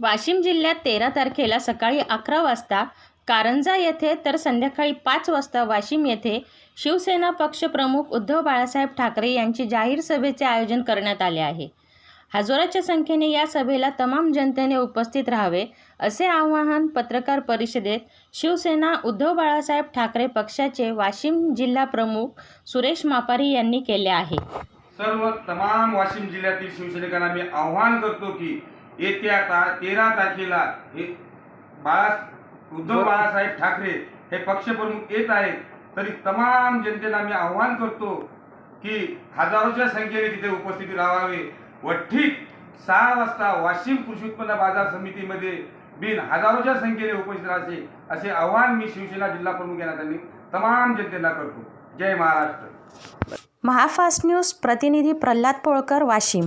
वाशिम जिल्ह्यात तेरा तारखेला सकाळी अकरा वाजता कारंजा येथे तर संध्याकाळी पाच वाजता वाशिम येथे शिवसेना पक्षप्रमुख उद्धव बाळासाहेब ठाकरे यांची जाहीर सभेचे आयोजन करण्यात आले आहे. हजाराच्या संख्येने या सभेला तमाम जनतेने उपस्थित राहावे असे आवाहन पत्रकार परिषदेत शिवसेना उद्धव बाळासाहेब ठाकरे पक्षाचे वाशिम जिल्हा प्रमुख सुरेश मापारी यांनी केले आहे. सर्व तमाम वाशिम जिल्ह्यातील शिवसैनिकांना मी आव्हान करतो की येत्या ता तेरा तारखेला हे बाळा उद्धव बाळासाहेब ठाकरे हे पक्षप्रमुख येत आहेत. तरी तमाम जनतेला मी आव्हान करतो की हजारोच्या संख्येने तिथे उपस्थिती राहावे व ठीक सहा वाजता वाशिम कृषी उत्पन्न बाजार समितीमध्ये बिन हजारोच्या संख्येने उपस्थित राहायचे असे आव्हान मी शिवसेना जिल्हा प्रमुख या नात्याने तमाम जनतेला करतो. जय महाराष्ट्र. महाफास्ट न्यूज प्रतिनिधी प्रल्हाद पोळकर वाशिम.